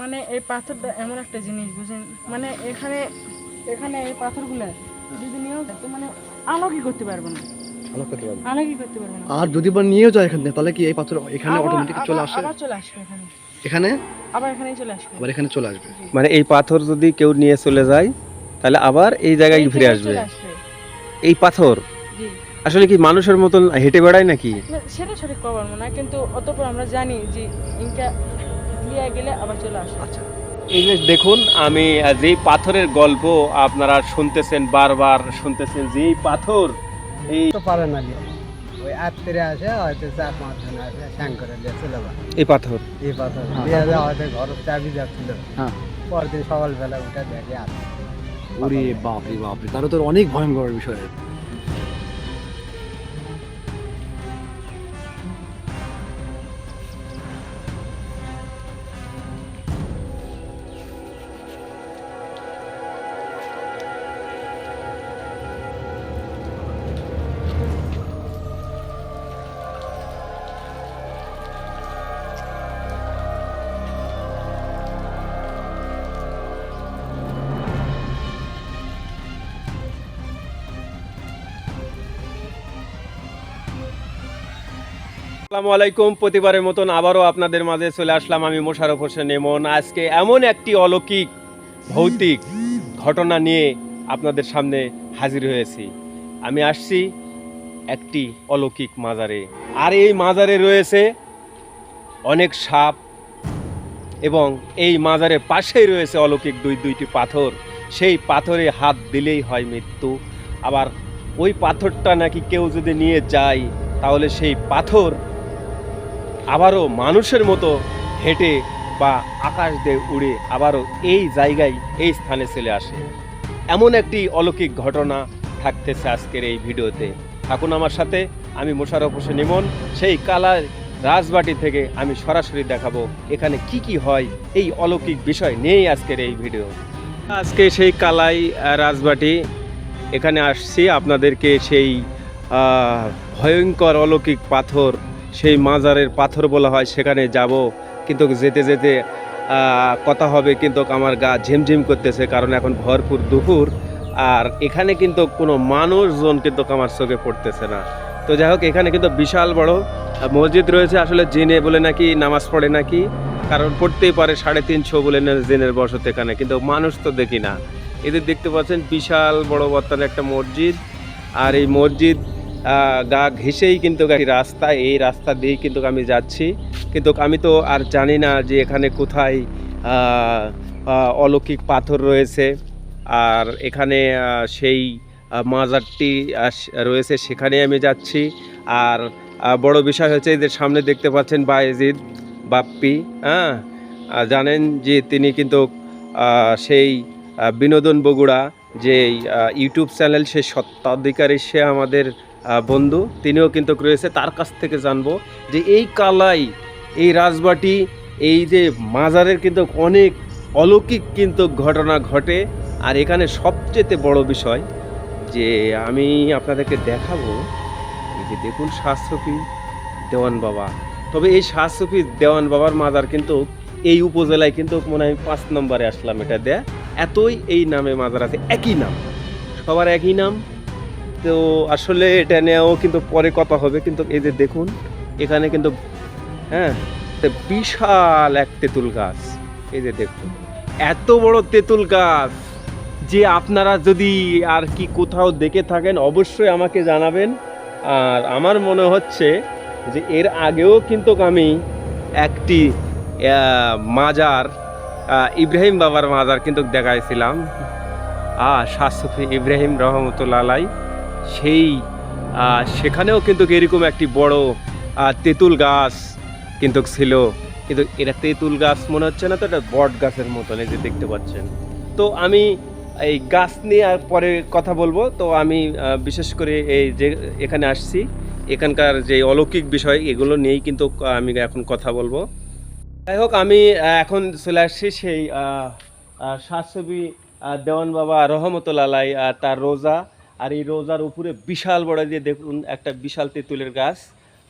মানে এই পাথরটা এমন একটা জিনিস বুঝেন? মানে এখানে এখানে এই পাথরগুলো যদি নিয়েও যায়, তো মানে আলো কি করতে পারব না। ভালো করতে পারবে আলো কি করতে পারব না। আর যদি বা নিয়েও যায় এখান থেকে তাহলে কি এই পাথর এখানে অটোমেটিক চলে আসে? আবার চলে আসবে এখানে। এখানে? আবার এখানেই চলে আসবে। আবার এখানে চলে আসবে। মানে এই পাথর যদি কেউ নিয়ে চলে যায় তাহলে আবার এই জায়গায় ফিরে আসবে। এই পাথর? আসলে কি মানুষের মতন হেঁটে বেড়ায় নাকি? সেটা সঠিক কবার না কিন্তু অতপর আমরা জানি যে ইনকা লিয়া গেলে আবার চলে আসবে। আচ্ছা। এই যে দেখুন আমি যেই পাথরের গল্প আপনারা শুনতেছেন বারবার শুনতেছেন যে পাথর এই তো পারে না ওই আত্মীয় আসে হয়তো চার পাঁচ জন আসে স্যাং করে দিয়ে চলে যায়। এই পাথর? এই পাথর। দিয়ে যায় হয়তো ঘর চাবি যাচ্ছিল। হ্যাঁ। পরদিন সকালবেলা উঠে দেখে আছে ওরে বাপ রে বাপ রে তাহলে তো অনেক ভয়ঙ্কর বিষয়। আসসালামু আলাইকুম। প্রতিবারের মতন আবারও আপনাদের মাঝে চলে আসলাম আমি মোশারফ হোসেন এমন। আজকে এমন একটি অলৌকিক, ভৌতিক ঘটনা নিয়ে আপনাদের সামনে হাজির হয়েছি। আমি আসছি একটি অলৌকিক মাজারে। আর এই মাজারে রয়েছে অনেক সাপ এবং এই মাজারের পাশেই রয়েছে অলৌকিক দুই, দুইটি পাথর। সেই পাথরে হাত দিলেই হয় মৃত্যু। আবার ওই পাথরটা নাকি কেউ যদি নিয়ে যায়, তাহলে সেই পাথর আবারও মানুষের মতো হেঁটে বা আকাশ দিয়ে উড়ে আবারও এই জায়গায়, এই স্থানে চলে আসে। এমন একটি অলৌকিক ঘটনা থাকতেছে আজকের এই ভিডিওতে। থাকুন আমার সাথে, আমি মোশারফ হোসেন ইমন। সেই কালার রাজবাটি থেকে আমি সরাসরি দেখাবো এখানে কি কি হয় এই অলৌকিক বিষয় নিয়েই আজকের এই ভিডিও। আজকে সেই কালাই রাজবাটি, এখানে আসছি। আপনাদেরকে সেই ভয়ঙ্কর অলৌকিক পাথর সেই মাজারের পাথর বলা হয়, সেখানে যাব। কিন্তু যেতে যেতে কথা হবে কিন্তু আমার গা ঝিমঝিম করতেছে, কারণ এখন ভরপুর দুপুর। আর এখানে কিন্তু কোনো মানুষজন কিন্তু আমার চোখে পড়তেছে না। তো যাই হোক, এখানে কিন্তু বিশাল বড় মসজিদ রয়েছে। আসলে জিনে বলে নাকি, নামাজ পড়ে নাকি? কারণ পড়তেই পারে সাড়ে তিনশো বলে না, জিনের বসত এখানে। কিন্তু মানুষ তো দেখি না। এদের দেখতে পাচ্ছেন বিশাল বড় বর্তমানে একটা মসজিদ। আর এই মসজিদ গা ঘেসেই কিন্তু একটি রাস্তা, এই রাস্তা দিয়েই কিন্তু আমি যাচ্ছি। কিন্তু আমি তো আর জানি না যে এখানে কোথায় অলৌকিক পাথর রয়েছে। আর এখানে সেই মাজারটি রয়েছে সেখানে আমি যাচ্ছি। আর বড় বিষয় হচ্ছে এদের সামনে দেখতে পাচ্ছেন বায়েজিদ, বাপ্পি হ্যাঁ? জানেন যে তিনি কিন্তু সেই বিনোদন বগুড়া যে ইউটিউব চ্যানেল সে সত্ত্বাধিকারী সে আমাদের বন্ধু, তিনিও কিন্তু রয়েছে। তার কাছ থেকে জানব যে এই কালাই, এই রাজবাটি, এই যে মাজারের কিন্তু অনেক অলৌকিক কিন্তু ঘটনা ঘটে। আর এখানে সবচেয়ে বড় বিষয় যে আমি আপনাদেরকে দেখাবো, এই যে দেখুন শাহসফি দেওয়ান বাবা। তবে এই শাহসফি দেওয়ান বাবার মাজার কিন্তু এই উপজেলায় কিন্তু মনে হয় পাঁচ নম্বরে আসলাম এটা দেয়া। এতই এই নামে মাজার আছে, একই নাম। সবার একই নাম তো আসলে এটা নিয়েও কিন্তু পরে কথা হবে, কিন্তু এই যে দেখুন, এখানে কিন্তু হ্যাঁ বিশাল এক তেঁতুল গাছ। এই যে দেখুন, এত বড় তেঁতুল গাছ। যে আপনারা যদি আর কি কোথাও দেখে থাকেন, অবশ্যই আমাকে জানাবেন। আর আমার মনে হচ্ছে যে এর আগেও কিন্তু আমি একটি মাজার ইব্রাহিম বাবার মাজার কিন্তু দেখাইছিলাম। আ শাসফি ইব্রাহিম রহমতুল্লাহ সেই সেখানেও কিন্তু এরকম একটি বড় তেঁতুল গাছ কিন্তু ছিল। কিন্তু এটা তেঁতুল গাছ মনে হচ্ছে না তো? এটা বট গাছের মতন, এই যে দেখতে পাচ্ছেন। তো আমি এই গাছ নিয়ে আর পরে কথা বলব। তো আমি বিশেষ করে এই যে এখানে আসছি, এখানকার যে অলৌকিক বিষয়, এগুলো নিয়েই কিন্তু আমি এখন কথা বলব। যাই হোক, আমি এখন চলে আসছি সেই শাহসবি দেওয়ান বাবা রহমতুল্লাহ তার রোজা। আর এই রোজার উপরে বিশাল বড় যে দেখুন একটা বিশাল তেঁতুলের গাছ।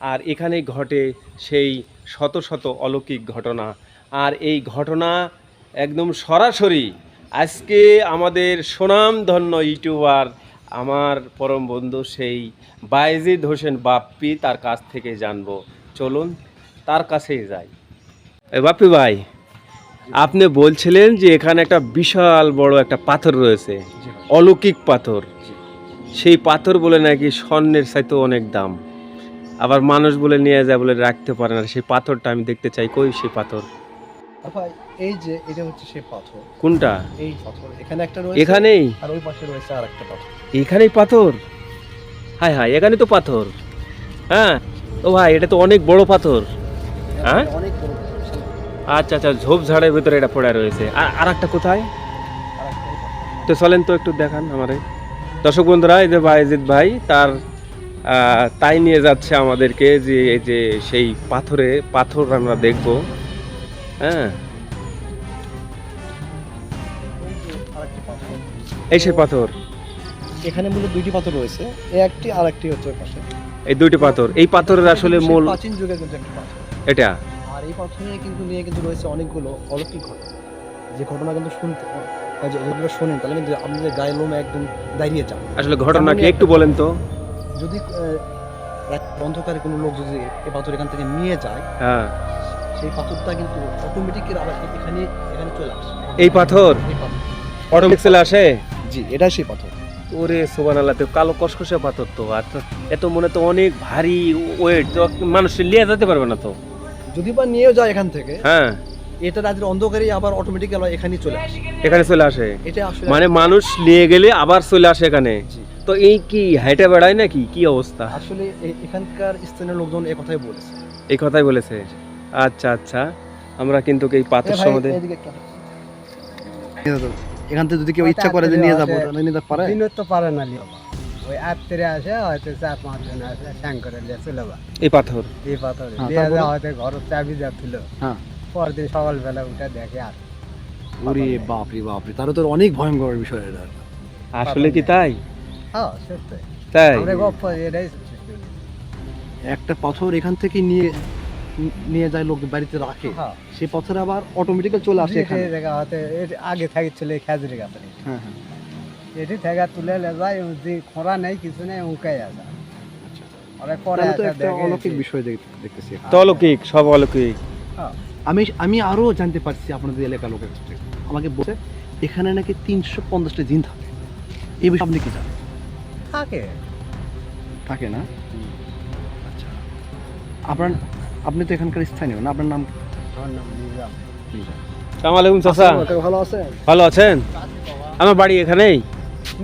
আর এখানেই ঘটে সেই শত শত অলৌকিক ঘটনা। আর এই ঘটনা একদম সরাসরি আজকে আমাদের সুনামধন্য ইউটিউবার আমার পরম বন্ধু সেই বাইজিদ হোসেন বাপ্পি তার কাছ থেকে জানব। চলুন তার কাছেই যাই। বাপ্পি ভাই আপনি বলছিলেন যে এখানে একটা বিশাল বড় একটা পাথর রয়েছে অলৌকিক পাথর। সেই পাথর বলে নাকি স্বর্ণের চাইতে অনেক দাম। আবার মানুষ বলে নিয়ে যায় বলে রাখতে পারে না। সেই পাথরটা আমি দেখতে চাই। কই সেই পাথর? এই যে এটা হচ্ছে সেই পাথর। কোনটা? এই পাথর। এখানে একটা রয়েছে। এখানেই? আর ওই পাশে রয়েছে আর একটা পাথর। এখানেই পাথর? হাই হাই এখানে তো পাথর। হ্যাঁ? ও ভাই এটা তো অনেক বড় পাথর। হ্যাঁ? অনেক বড় আচ্ছা আচ্ছা ঝোপঝাড়ের ভিতরে এটা পড়ে রয়েছে। আর আর একটা কোথায়। তো চলেন তো একটু দেখান আমারে। দর্শক বন্ধুরা এই যে বাইজিৎ ভাই তার তাই নিয়ে যাচ্ছে আমাদেরকে যে এই যে সেই পাথরে পাথর আমরা দেখব। হ্যাঁ? এই সেই পাথর। এখানে মূলত দুইটি পাথর রয়েছে এই একটি আর একটি হচ্ছে পাশে। এই দুইটি পাথর। এই পাথরের আসলে মূল প্রাচীন যুগের কিন্তু একটি পাথর। এটা? আর এই পাথরে কিন্তু নিয়ে কিন্তু রয়েছে অনেকগুলো অলৌকিক ঘটনা। যে ঘটনা কিন্তু শুনতে আহ, যে- যেগুলো শোনেন তাহলে কিন্তু আপনাদের গায়ে লোম একদম দাঁড়িয়ে যাবে আসলে ঘটনা কি একটু বলেন তো। যদি রাত অন্ধকারে কোনো লোক যদি এই পাথর এখান থেকে নিয়ে যায় হ্যাঁ। সেই পাথরটা কিন্তু অটোমেটিক এখানে এখানে চলে আসে। এই পাথর? অটোমেটিক চলে আসে? জি এটা সেই পাথর। ওরে সোবান আল্লাহ কালো কসকসে পাথর তো আর এত মনে তো অনেক ভারী ওয়েট তো মানুষ লিয়ে যেতে পারবে না তো। যদি বা নিয়েও যায় এখান থেকে হ্যাঁ। এটা রাতের অন্ধকারেই আবার অটোমেটিক এখানেই চলে আসে। এখানে চলে আসে। এটা আসলে মানে মানুষ নিয়ে গেলে আবার চলে আসে এখানে। তো এই কি হাইটে বেড়ায় নাকি? কি অবস্থা? আসলে এখানকার স্থানীয় লোকজন এই কথাই বলেছে। এই কথাই বলেছে? আচ্ছা আচ্ছা। আমরা কিন্তু এই পাথর সম্বন্ধে এখান থেকে যদি কেউ ইচ্ছা করে যে নিয়ে যাব তাহলে নিতে পারে? দিনের তো পারে না লিও ওই আত্মীয় আসে হয়তো চার পাঁচ জন আসে শঙ্করে লিয়ে চলে বা এই পাথর? এই পাথর। হ্যাঁ, লিয়ে হয়তো ঘর চাবি যাচ্ছিল। হ্যাঁ। পরদিন সকালবেলা উঠে দেখে আর ওরে বাপরে বাপরে তারও তো অনেক ভয়ঙ্কর বিষয় এটা। আসলে কি তাই? হ্যাঁ সত্যি। তাই? আমরা গপ্প এটাই একটা পাথর এখান থেকে নিয়ে নিয়ে যায় লোক বাড়িতে রাখে হ্যাঁ। সেই পাথর আবার অটোমেটিক্যালি চলে আসে এখানে। জায়গা হয়তো আগে থেকে চলে খেজুরি গাছে হ্যাঁ হ্যাঁ। এটি থেকে তুলে লে যায় যে খোঁড়া নেই কিছু নেই উঁকাই আছে ওরা পরে তো একটা অলৌকিক বিষয় দেখ- দেখতেছি। তো অলৌকিক সব অলৌকিক। হ্যাঁ, আমি আমি আরও জানতে পারছি আপনাদের এলাকার লোকের কাছ থেকে। আমাকে বলছে এখানে নাকি তিনশো পঞ্চাশটা জিন থাকে। এই বিষয়ে আপনি কি জানেন? থাকে। থাকে না? আচ্ছা। আপনার আপনি তো এখানকার স্থানীয় না আপনার নাম আমার নাম নিজাম। আলাইকুম চাচা। ভালো আছে ভালো আছেন? আমার বাড়ি এখানেই?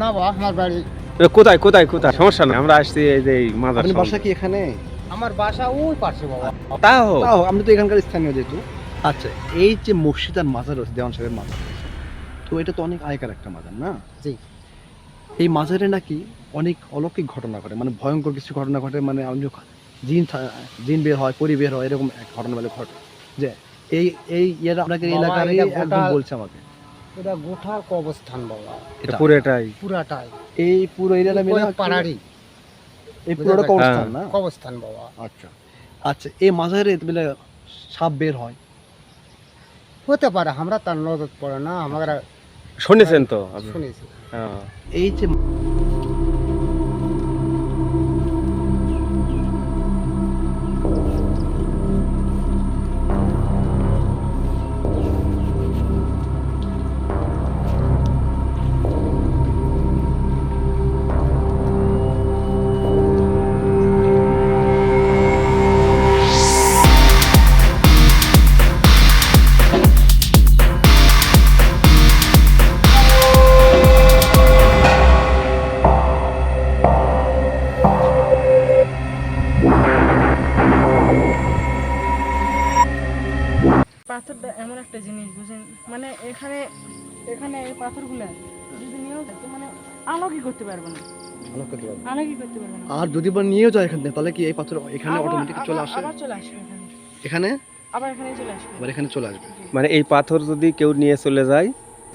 না বা আমার বাড়ি। কোথায় কোথায় কোথায়? সমস্যা নেই আমরা আসছি এই যে মাদার আপনি বাসা কি এখানে? আমার বাসা ওই পাশে বাবা। তাও তাও আপনি তো এখানকার স্থানীয় যেহেতু। আচ্ছা। এই যে মসজিদ আর মাজার রয়েছে দেওয়ান সাহেবের মাজার তো এটা তো অনেক আগেকার একটা মাজার না? জি। এই মাজারে নাকি অনেক অলৌকিক ঘটনা ঘটে মানে ভয়ঙ্কর কিছু ঘটনা ঘটে মানে আমি জিন জিন বের হয় পরি বের হয় এরকম এক ঘটনা বলে ঘটে যে এই এই ইয়ের আপনাকে একজন গোটা- বলছে আমাকে। এটা গোঠার কবস্থান বাবা। এটা পুরোটাই। পুরাটাই। এই পুরো এরিয়াটা মিলে ওই পাড়ারই। এই পুরোটা কবরস্থান হ্যাঁ। না? কবস্থান বাবা। আচ্ছা। আচ্ছা এই মাজারে বলে সাপ বের হয়। হতে পারে আমরা তার নজর পড়ে না আমরা শুনেছেন তো? শুনেছি। হ্যাঁ। এই যে পাথরটা এমন একটা জিনিস বুঝেন মানে এখানে এখানে এই পাথরগুলা যদি নিয়েও যায় মানে আলো কি করতে পারবে না। করতে পারবে আর যদি বা নিয়েও যায় এখান থেকে তাহলে কি এই পাথর এখানে অটোমেটিক চলে আসে? আবার চলে আসবে এখানে। আবার এখানে চলে আসবে। আবার এখানে চলে আসবে। মানে এই পাথর যদি কেউ নিয়ে চলে যায়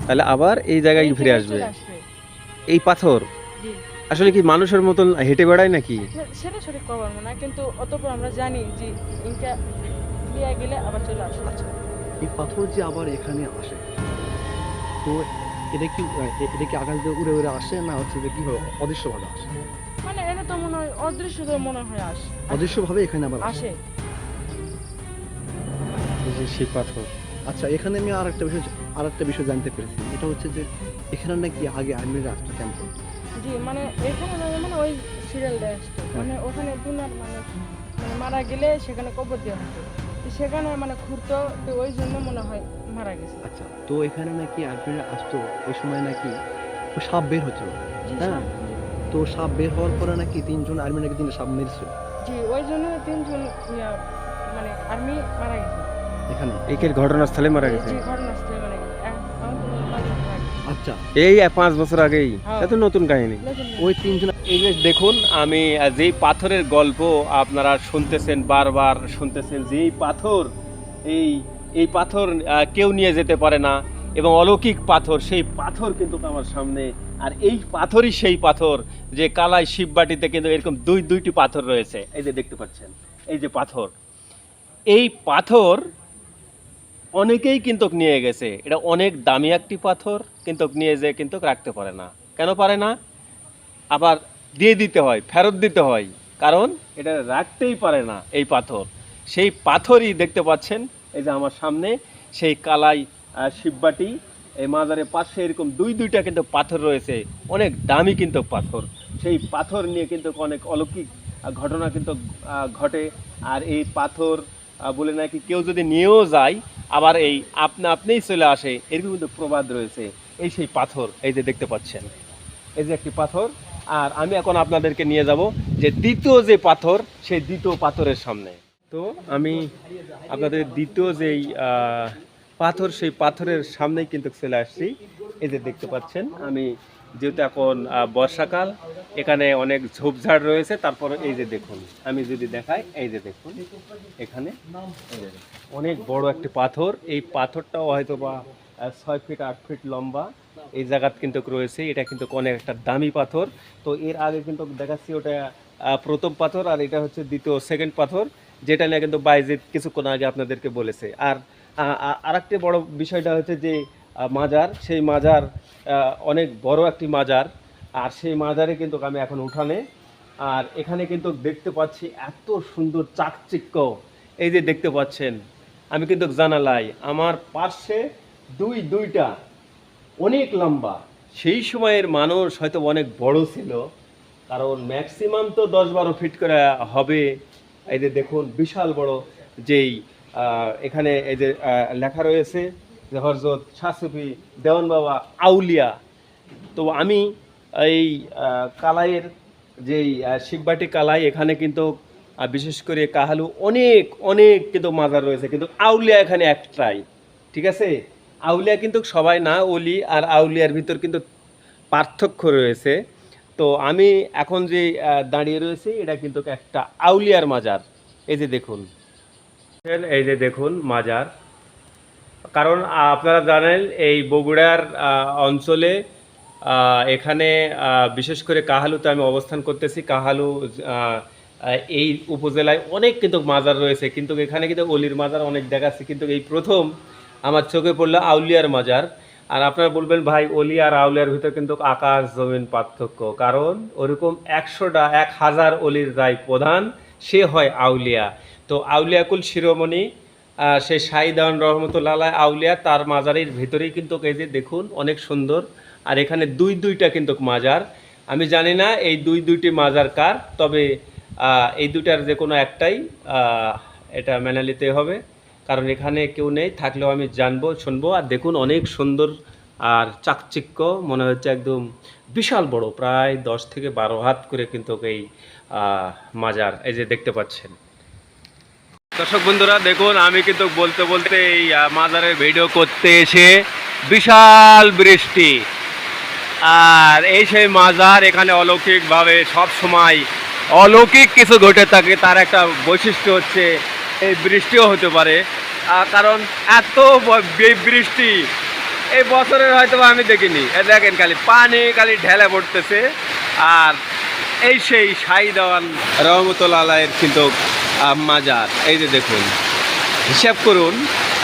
তাহলে আবার এই জায়গায় ফিরে আসবে। এই পাথর? আসলে কি মানুষের মতন হেঁটে বেড়ায় নাকি? সেটা সঠিক না কিন্তু অতপর আমরা জানি যে ইনকা গেলে আবার চলে আসবে। এই পাথর যে আবার এখানে আসে। তো এটা কি এটা কি আকাশ দিয়ে উড়ে উড়ে আসে না হচ্ছে যে কি হয় অদৃশ্যভাবে আসে? মানে এটা তো মনে হয় অদৃশ্য তো মনে হয় আসে। অদৃশ্যভাবে এখানে আবার আসে। যে সেই পাথর। আচ্ছা এখানে আমি আর একটা বিষয় আর একটা বিষয় জানতে পেরেছি। এটা হচ্ছে যে এখানে নাকি আগে আর্মিরা আসতো ক্যাম্প করতো জি মানে এখানে মানে ওই সিরিয়াল দেয় আসতো। মানে ওখানে দুনার মানে মারা গেলে সেখানে কবর দেওয়া হতো সেখানে মানে ঘুরতো তো ওই জন্য মনে হয় মারা গেছে। আচ্ছা তো এখানে নাকি আর্মিরা আসতো ওই সময় নাকি সাপ বের হচ্ছিল হ্যাঁ। তো সাপ বের হওয়ার পরে নাকি তিনজন আর্মি নাকি তিনটা সাপ মেরেছে? জি ওই জন্য তিনজন মানে আর্মি মারা গেছে। এখানে? একের ঘটনাস্থলে মারা গেছে? ঘটনাস্থলে আচ্ছা। এই পাঁচ বছর আগেই। হ্যাঁ। এত নতুন কাহিনী। ওই তিনজন এই যে দেখুন আমি যেই পাথরের গল্প আপনারা শুনতেছেন বারবার শুনতেছেন যে এই পাথর এই এই পাথর কেউ নিয়ে যেতে পারে না এবং অলৌকিক পাথর সেই পাথর কিন্তু আমার সামনে। আর এই পাথরই সেই পাথর যে কালাই শিববাটিতে কিন্তু এরকম দুই দুইটি পাথর রয়েছে। এই যে দেখতে পাচ্ছেন এই যে পাথর। এই পাথর অনেকেই কিন্তু নিয়ে গেছে। এটা অনেক দামি একটি পাথর কিন্তু নিয়ে যেয়ে কিন্তু রাখতে পারে না। কেন পারে না? আবার দিয়ে দিতে হয়, ফেরত দিতে হয়। কারণ এটা রাখতেই পারে না এই পাথর। সেই পাথরই দেখতে পাচ্ছেন, এই যে আমার সামনে সেই কালাই শিববাটি, এই মাজারের পাশে এরকম দুই দুইটা কিন্তু পাথর রয়েছে। অনেক দামি কিন্তু পাথর। সেই পাথর নিয়ে কিন্তু অনেক অলৌকিক ঘটনা কিন্তু ঘটে। আর এই পাথর বলে নাকি কেউ যদি নিয়েও যায় আবার এই আপনা আপনিই চলে আসে, এরকম কিন্তু প্রবাদ রয়েছে। এই সেই পাথর, এই যে দেখতে পাচ্ছেন। এই যে একটি পাথর, আর আমি এখন আপনাদেরকে নিয়ে যাব যে দ্বিতীয় যে পাথর, সেই দ্বিতীয় পাথরের সামনে। তো আমি আপনাদের দ্বিতীয় যেই পাথর, সেই পাথরের সামনেই কিন্তু চলে আসছি। এই যে দেখতে পাচ্ছেন, আমি যেহেতু এখন বর্ষাকাল, এখানে অনেক ঝোপঝাড় রয়েছে, তারপরে এই যে দেখুন, আমি যদি দেখাই, এই যে দেখুন, এখানে অনেক বড় একটি পাথর, এই পাথরটাও হয়তো বা ছয় ফিট, আট ফিট লম্বা, এই জায়গাত কিন্তু রয়েছে, এটা কিন্তু অনেক একটা দামি পাথর, তো এর আগে কিন্তু দেখাচ্ছি ওটা প্রথম পাথর, আর এটা হচ্ছে দ্বিতীয়, সেকেন্ড পাথর, যেটা নিয়ে কিন্তু বাইজিৎ কিছুক্ষণ আগে আপনাদেরকে বলেছে, আর আর একটা বড় বিষয়টা হচ্ছে যে মাজার। সেই মাজার অনেক বড় একটি মাজার। আর সেই মাজারে কিন্তু আমি এখন উঠানে। আর এখানে কিন্তু দেখতে পাচ্ছি এত সুন্দর চাকচিক্য। এই যে দেখতে পাচ্ছেন, আমি কিন্তু জানালাই আমার পাশে দুই, দুইটা অনেক লম্বা। সেই সময়ের মানুষ হয়তো অনেক বড় ছিল। কারণ ম্যাক্সিমাম তো দশ বারো ফিট করে হবে। এই যে দেখুন, বিশাল বড় যেই এখানে এই যে লেখা রয়েছে যে হরজত শাসুফি দেওয়ান বাবা আউলিয়া। তো আমি এই কালাইয়ের যেই আহ, শিখবাটি কালাই এখানে কিন্তু বিশেষ করে কাহালু অনেক অনেক কিন্তু মাজার রয়েছে। কিন্তু আউলিয়া এখানে একটাই ঠিক আছে? আউলিয়া কিন্তু সবাই না অলি আর আউলিয়ার ভিতর কিন্তু পার্থক্য রয়েছে। তো আমি এখন যে দাঁড়িয়ে রয়েছি এটা কিন্তু একটা আউলিয়ার মাজার। এই যে দেখুন। এই যে দেখুন মাজার। কারণ আপনারা জানেন এই বগুড়ার অঞ্চলে এখানে বিশেষ করে কাহালুতে আমি অবস্থান করতেছি। কাহালু এই উপজেলায় অনেক কিন্তু মাজার রয়েছে। কিন্তু এখানে কিন্তু অলির মাজার অনেক দেখাচ্ছে। কিন্তু এই প্রথম আমার চোখে পড়ল আউলিয়ার মাজার। আর আপনারা বলবেন, ভাই, অলি আর আউলিয়ার ভিতর কিন্তু আকাশ জমিন পার্থক্য। কারণ ওরকম একশোটা, এক হাজার অলির রায় প্রধান, সে হয় আউলিয়া। তো আউলিয়াকুল শিরোমণি আহ, সে শাহিদান রহমতুল্লাহ আউলিয়া তার মাজারের ভিতরেই কিন্তু এই যে দেখুন অনেক সুন্দর। আর এখানে দুই দুইটা কিন্তু মাজার। আমি জানি না এই দুই দুইটি মাজার কার তবে এই দুইটার যে কোনো একটাই এটা মেনে নিতে হবে। কারণ এখানে কেউ নেই থাকলেও আমি জানব শুনব। আর দেখুন অনেক সুন্দর আর চাকচিক্য মনে হচ্ছে একদম বিশাল বড় প্রায় দশ থেকে বারো হাত করে কিন্তু এই মাজার এই যে দেখতে পাচ্ছেন। দর্শক বন্ধুরা, দেখুন, আমি কিন্তু বলতে বলতে এই মাদারের ভিডিও করতে এসে বিশাল বৃষ্টি। আর এই সেই মাজার এখানে অলৌকিকভাবে সব সময় অলৌকিক কিছু ঘটে থাকে, তার একটা বৈশিষ্ট্য হচ্ছে এই বৃষ্টিও হতে পারে। কারণ এত বৃষ্টি এই বছরের হয়তো আমি দেখিনি। এ দেখেন খালি পানি, খালি ঢেলে পড়তেছে। আর এই সেই সাই দেওয়ান রহমতুল্লাহ কিন্তু মাজার। এই যে দেখুন, হিসাব করুন,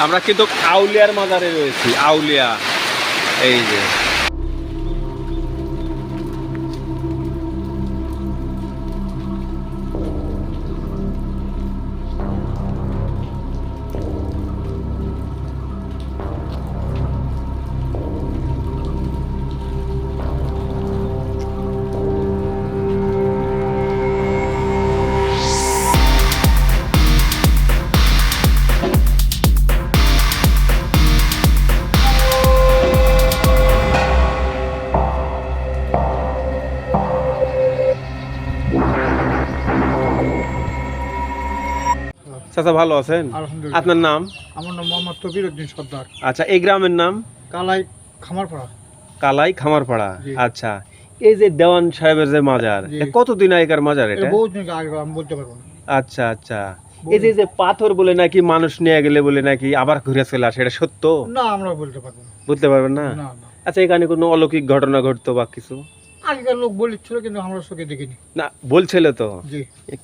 আমরা কিন্তু আউলিয়ার মাজারে রয়েছি, আউলিয়া। এই যে। চাচা ভালো আছেন? আলহামদুলিল্লাহ। আপনার নাম? আমার নাম মোহাম্মদ তবির উদ্দিন সর্দার। আচ্ছা এই গ্রামের নাম? কালাই খামারপাড়া। কালাই খামারপাড়া আচ্ছা। এই যে দেওয়ান সাহেবের যে মাজার কতদিন আগেকার মাজার এটা এটা? বহু দিন আগে আমি বলতে পারব না। আচ্ছা আচ্ছা। এই যে যে পাথর বলে নাকি মানুষ নিয়ে গেলে বলে নাকি আবার ঘুরে চলে আসে এটা সত্য? না আমরা বলতে পারব না। বুঝতে পারবেন না? না না। আচ্ছা এখানে কোনো অলৌকিক ঘটনা ঘটতো বা কিছু? আগেকার লোক বলেছিল কিন্তু আমরা চোখে দেখিনি। না বলছিল তো।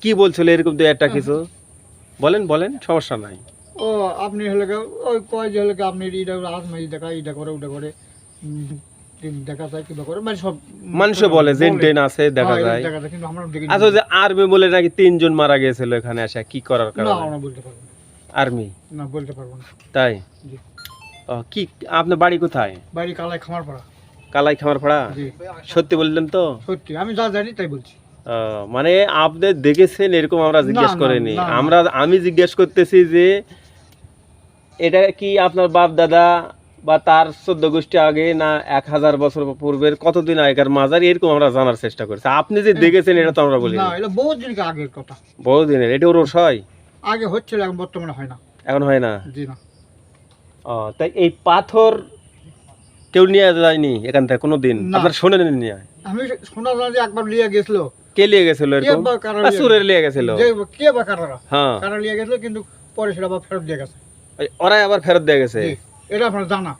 কি বলছিল এরকম তো একটা কিছু? বলেন বলেন সমস্যা নাই। ও আপনি হলে ওই কয় যে হলে আপনি এটা দেখা এটা করে ওটা করে দেখা যায় কিবা করে মানে সব মানুষে বলে জেন আছে দেখা হ্যাঁ, যায়। আচ্ছা যে আর্মি বলে নাকি তিনজন মারা গিয়েছিল এখানে আসা কি করার কারণে? বলতে পারব আর্মি? না বলতে পারব না। তাই? ও, কি আপনার বাড়ি কোথায়? বাড়ি কালাই খামারপাড়া কালাই খামারপাড়া সত্যি বললেন তো? সত্যি আমি যা জানি তাই বলছি। মানে আপনি দেখেছেন এরকম আমরা জিজ্ঞেস করিনি। আমরা আমি জিজ্ঞেস করতেছি যে এটা কি আপনার বাপ দাদা বা তার চোদ্দ গোষ্ঠী আগে না এক হাজার বছর পূর্বের কতদিন আগেকার মাজার এরকম আমরা জানার চেষ্টা করছি। আপনি যে দেখেছেন এটা তো আমরা বলি না এটা বহু দিন আগের কথা। বহুদিনের এটা ওরস হয় আগে হচ্ছিল এখন বর্তমানে হয় না। এখন হয় না? জি না। ও তাই এই পাথর কেউ নিয়ে যায়নি এখান থেকে কোনো দিন? আপনার শোনেন নিয়ে? আমি শোনা একবার লিয়ে গেছিল। কে নিয়ে গেছিল এরকম? লিয়ে গেছিল। কে বা কারারা। হ্যাঁ। কারা লিয়ে গেছিল কিন্তু পরে সেটা আবার ফেরত দিয়ে গেছে। ওরাই আবার ফেরত দিয়ে গেছে? এটা আপনার জানা।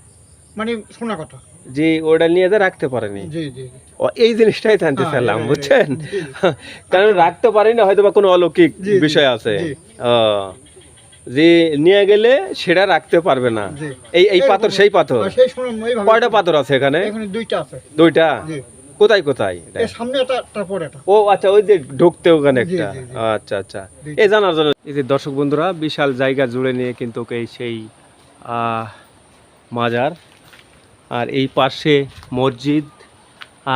মানে শোনা কথা। যে ওটা নিয়ে যে রাখতে পারেনি। জি জি জি। এই জিনিসটাই জানতে হ্যাঁ, চাইলাম বুঝছেন? কারণ রাখতে পারি না হয়তো বা কোনো অলৌকিক জি, জি, বিষয় আছে। জি। যে নিয়ে গেলে সেটা রাখতে পারবে না। এই এই পাথর সেই পাথর। কয়টা পাথর আছে এখানে দুইটা আছে। দুইটা? জি। কোথায় কোথায়? সামনে এটা তারপর এটা ও আচ্ছা ওই যে ঢুকতে ওখানে একটা। আচ্ছা আচ্ছা। এই জানার জন্য এই যে দর্শক বন্ধুরা বিশাল জায়গা জুড়ে নিয়ে কিন্তু এই সেই মাজার। আর এই পাশে মসজিদ।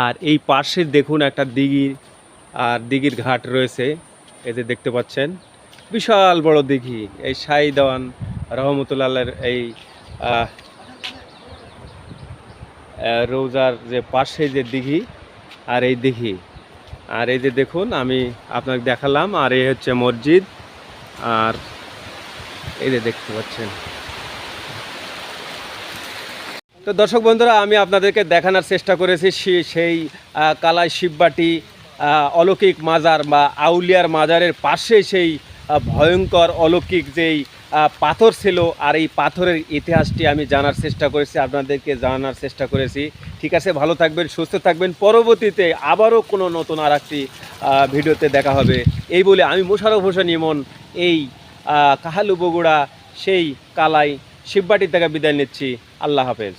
আর এই পাশে দেখুন একটা দিঘি আর দিঘির ঘাট রয়েছে। এতে দেখতে পাচ্ছেন বিশাল বড় দিঘি। এই শাহী দেওয়ান রহমতুল্লাহের এই রোজার যে পাশে যে দিঘি আর এই দিঘি। আর এই যে দেখুন, আমি আপনাকে দেখালাম, আর এই হচ্ছে মসজিদ। আর এই যে দেখতে পাচ্ছেন। তো দর্শক বন্ধুরা, আমি আপনাদেরকে দেখানোর চেষ্টা করেছি সেই কালাই শিববাটি অলৌকিক মাজার বা আউলিয়ার মাজারের পাশে সেই ভয়ঙ্কর অলৌকিক যেই পাথর ছিল আর এই পাথরের ইতিহাসটি আমি জানার চেষ্টা করেছি, আপনাদেরকে জানার চেষ্টা করেছি। ঠিক আছে, ভালো থাকবেন, সুস্থ থাকবেন। পরবর্তীতে আবারও কোনো নতুন আর একটি ভিডিওতে দেখা হবে। এই বলে আমি মোশারফ হোসেন ইমন, এই কাহালু বগুড়া, সেই কালাই শিববাটির থেকে বিদায় নিচ্ছি। আল্লাহ হাফেজ।